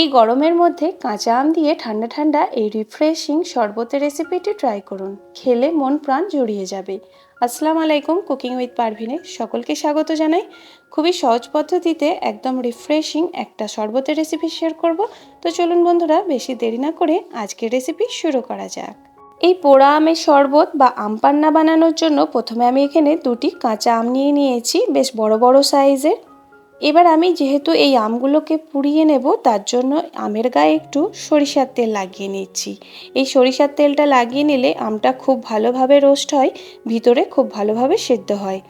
এই গরমের মধ্যে কাঁচা আম দিয়ে ঠান্ডা ঠান্ডা এই রিফ্রেশিং শরবতের রেসিপিটি ট্রাই করুন। খেলে মন প্রাণ জড়িয়ে যাবে। আসসালামু আলাইকুম কুকিং উইথ পারভিনে সকলকে স্বাগত জানাই। খুবই সহজ পদ্ধতিতে একদম রিফ্রেশিং একটা শরবতের রেসিপি শেয়ার করব। তো চলুন বন্ধুরা, বেশি দেরি না করে আজকের রেসিপি শুরু করা যাক। এই পোড়া আমের শরবত বা আম পান্না বানানোর জন্য প্রথমে আমি এখানে দুটি কাঁচা আম নিয়ে নিয়েছি, বেশ বড় বড় সাইজের এবার আমি যেহেতু এই আমগুলোকে পুড়িয়ে নেব, তার জন্য আমের গায়ে একটু সরিষার তেল লাগিয়ে নিচ্ছি। এই সরিষার তেলটা লাগিয়ে নিলে আমটা খুব ভালোভাবে রোস্ট হয়, ভিতরে খুব ভালোভাবে সেদ্ধ হয়।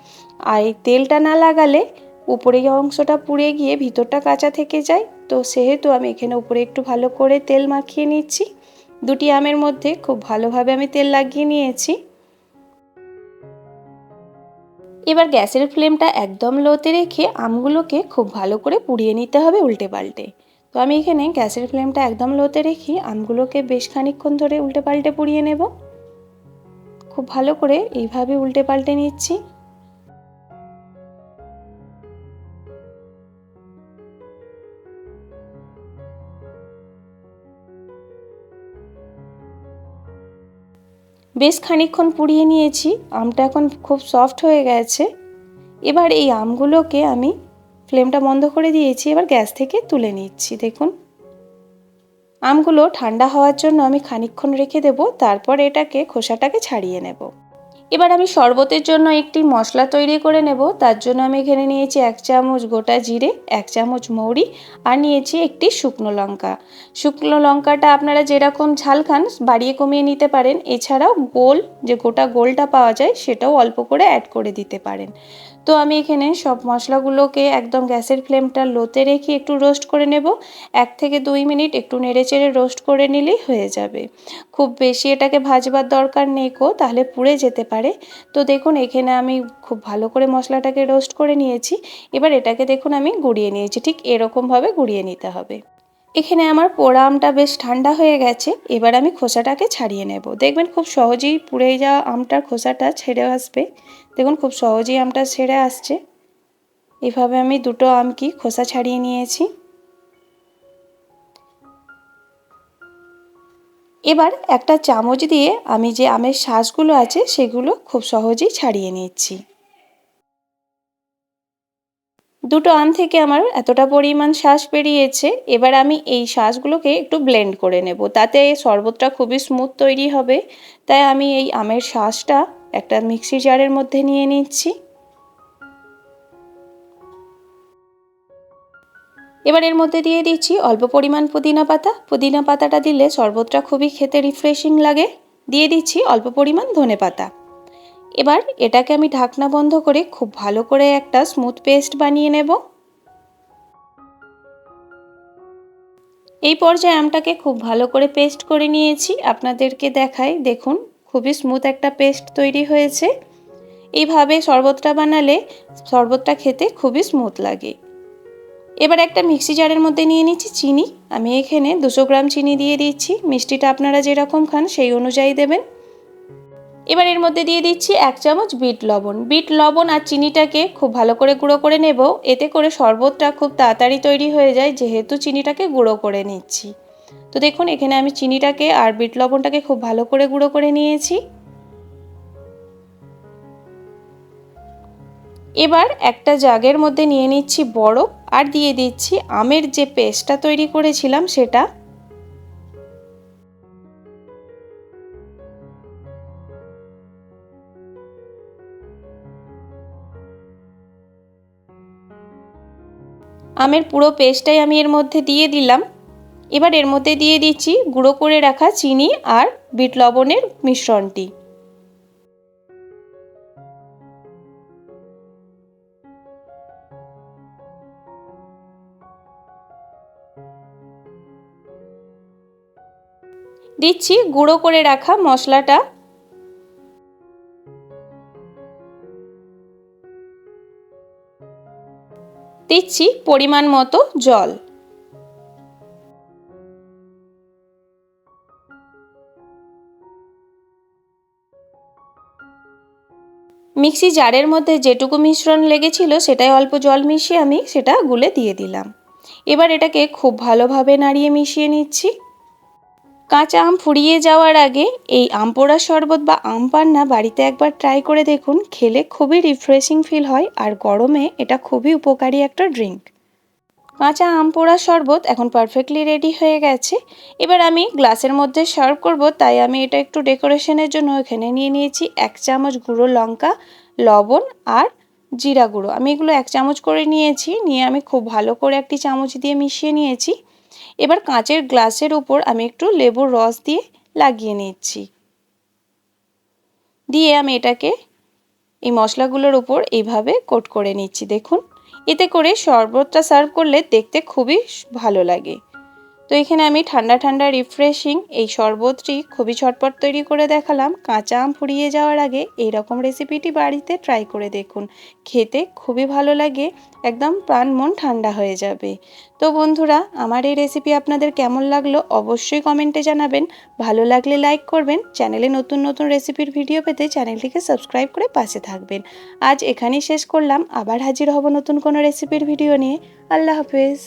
আর এই তেলটা না লাগালে উপরে অংশটা পুড়ে গিয়ে ভিতরটা কাঁচা থেকে যায়। তো সেহেতু আমি এখানে উপরে একটু ভালো করে তেল মাখিয়ে নিচ্ছি। দুটি আমের মধ্যে খুব ভালোভাবে আমি তেল লাগিয়ে নিয়েছি। এবার গ্যাসের ফ্লেমটা একদম লোতে রেখে আমগুলোকে খুব ভালো করে পুড়িয়ে নিতে হবে উল্টে পাল্টে তো আমি এখানে গ্যাসের ফ্লেমটা একদম লোতে রেখে আমগুলোকে বেশ খানিক্ষণ ধরে উল্টে পাল্টে পুড়িয়ে নেব। খুব ভালো করে এইভাবে উল্টে পাল্টে নিচ্ছি। বেশ খানিক্ষণ পুড়িয়ে নিয়েছি, আমটা এখন খুব সফট হয়ে গেছে। এবার এই আমগুলোকে আমি ফ্লেমটা বন্ধ করে দিয়েছি, এবার গ্যাস থেকে তুলে নিচ্ছি, দেখুন। আমগুলো ঠান্ডা হওয়ার জন্য আমি খানিক্ষণ রেখে দেব, তারপর এটাকে খোসাটাকে ছাড়িয়ে নেব। এবার আমি শরবতের জন্য একটি মশলা তৈরি করে নেব। তার জন্য আমি এখানে নিয়েছি এক চামচ গোটা জিরে, এক চামচ মৌরি আর নিয়েছি একটি শুকনো লঙ্কা। শুকনো লঙ্কাটা আপনারা যেরকম ঝাল খান, বাড়িয়ে কমিয়ে নিতে পারেন। এছাড়াও গোল, যে গোটা গোলটা পাওয়া যায়, সেটাও অল্প করে অ্যাড করে দিতে পারেন। তো আমি এখানে সব মশলাগুলোকে একদম গ্যাসের ফ্লেমটা লোতে রেখে একটু রোস্ট করে নেব। এক থেকে দুই মিনিট একটু নেড়ে চেড়ে রোস্ট করে নিলেই হয়ে যাবে। খুব বেশি এটাকে ভাজবার দরকার নেই কো, তাহলে পুড়ে যেতে পারে। তো দেখুন, এখানে আমি খুব ভালো করে মশলাটাকে রোস্ট করে নিয়েছি। এবার এটাকে দেখুন, আমি গুঁড়িয়ে নিয়েছি। ঠিক এরকমভাবে গুঁড়িয়ে নিতে হবে। এখানে আমার পোড়া আমটা বেশ ঠান্ডা হয়ে গেছে, এবার আমি খোসাটাকে ছাড়িয়ে নেব। দেখবেন খুব সহজেই পুড়ে যাওয়া আমটার খোসাটা ছেড়ে আসবে। দেখুন খুব সহজেই আমটা ছেড়ে আসছে। এভাবে আমি দুটো আম কি খোসা ছাড়িয়ে নিয়েছি। এবার একটা চামচ দিয়ে আমি যে আমের শ্বাসগুলো আছে, সেগুলো খুব সহজেই ছাড়িয়ে নিচ্ছি। দুটো আম থেকে আমার এতটা পরিমাণ শ্বাস বেরিয়েছে। এবার আমি এই শ্বাসগুলোকে একটু ব্লেন্ড করে নেব। তাতে শরবতটা খুবই স্মুথ তৈরি হবে। তাই আমি এই আমের শ্বাসটা একটা মিক্সি জারের মধ্যে নিয়ে নিচ্ছি। এবার এর মধ্যে দিয়ে দিচ্ছি অল্প পরিমাণ পুদিনা পাতা। পুদিনা পাতাটা দিলে শরবতটা খুবই খেতে রিফ্রেশিং লাগে। দিয়ে দিচ্ছি অল্প পরিমাণ ধনে পাতা। এবার এটাকে আমি ঢাকনা বন্ধ করে খুব ভালো করে একটা স্মুথ পেস্ট বানিয়ে নেব। এই পর্যায়ে আমটাকে খুব ভালো করে পেস্ট করে নিয়েছি। আপনাদেরকে দেখাই, দেখুন, খুবই স্মুথ একটা পেস্ট তৈরি হয়েছে। এইভাবে শরবতটা বানালে শরবতটা খেতে খুবই স্মুথ লাগে। এবার একটা মিক্সি জারের মধ্যে নিয়ে নিচ্ছি চিনি। আমি এখানে দুশো গ্রাম চিনি দিয়ে দিচ্ছি। মিষ্টিটা আপনারা যেরকম খান সেই অনুযায়ী দেবেন। এবার এর মধ্যে দিয়ে দিচ্ছি এক চামচ বিট লবণ। বিট লবণ আর চিনিটাকে খুব ভালো করে গুঁড়ো করে নেব। এতে করে শরবতটা খুব তাড়াতাড়ি তৈরি হয়ে যায়, যেহেতু চিনিটাকে গুঁড়ো করে নিচ্ছি। তো দেখুন, এখানে আমি চিনিটাকে আর বিট লবণটাকে খুব ভালো করে গুঁড়ো করে নিয়েছি। এবার একটা জাগের মধ্যে নিয়ে নিচ্ছি বরফ আর দিয়ে দিচ্ছি আমের যে পেস্টটা তৈরি করেছিলাম সেটা। আমের পুরো পেস্টটাই আমি এর মধ্যে দিয়ে দিলাম। এবার এর মধ্যে দিয়ে দিচ্ছি গুঁড়ো করে রাখা চিনি আর বিট লবণের মিশ্রণটি। দিচ্ছি গুঁড়ো করে রাখা মশলাটা দিচ্ছি পরিমাণ মতো জল। মিক্সি জারের মধ্যে যেটুকু মিশ্রণ লেগেছিল সেটাই অল্প জল মিশিয়ে আমি সেটা গুলে দিয়ে দিলাম। এবার এটাকে খুব ভালোভাবে নাড়িয়ে মিশিয়ে নিচ্ছি। কাঁচা আম ফুরিয়ে যাওয়ার আগে এই আম পোড়া শরবত বা আম পান্না বাড়িতে একবার ট্রাই করে দেখুন। খেলে খুবই রিফ্রেশিং ফিল হয় আর গরমে এটা খুবই উপকারী একটা ড্রিঙ্ক কাঁচা আম পোড়া শরবত এখন পারফেক্টলি রেডি হয়ে গেছে। এবার আমি গ্লাসের মধ্যে সার্ভ করব, তাই আমি এটা একটু ডেকোরেশনের জন্য এখানে নিয়ে নিয়েছি এক চামচ গুঁড়ো লঙ্কা, লবণ আর জিরা গুঁড়ো। আমি এগুলো এক চামচ করে নিয়েছি, নিয়ে আমি খুব ভালো করে একটি চামচ দিয়ে মিশিয়ে নিয়েছি। এবার কাঁচের গ্লাসের উপর আমি একটু লেবুর রস দিয়ে লাগিয়ে নিচ্ছি। দিয়ে আমি এটাকে এই মশলাগুলোর উপর এইভাবে কোট করে নিচ্ছি। দেখুন, এতে করে শরবতটা সার্ভ করলে দেখতে খুবই ভালো লাগে। তো এখানে আমি ঠান্ডা ঠান্ডা রিফ্রেশিং এই শরবতটি খুবই ছটপট তৈরি করে দেখালাম। কাঁচা আম ফুরিয়ে যাওয়ার আগে এই রকম রেসিপিটি বাড়িতে ট্রাই করে দেখুন। খেতে খুবই ভালো লাগে, একদম প্রাণ মন ঠান্ডা হয়ে যাবে। তো বন্ধুরা, আমার এই রেসিপি আপনাদের কেমন লাগল অবশ্যই কমেন্টে জানাবেন। ভালো লাগলে লাইক করবেন, চ্যানেলে নতুন নতুন রেসিপির ভিডিও পেতে চ্যানেলটিকে সাবস্ক্রাইব করে পাশে থাকবেন। আজ এখানেই শেষ করলাম, আবার হাজির হব নতুন কোনো রেসিপির ভিডিও নিয়ে। আল্লাহ হাফেজ।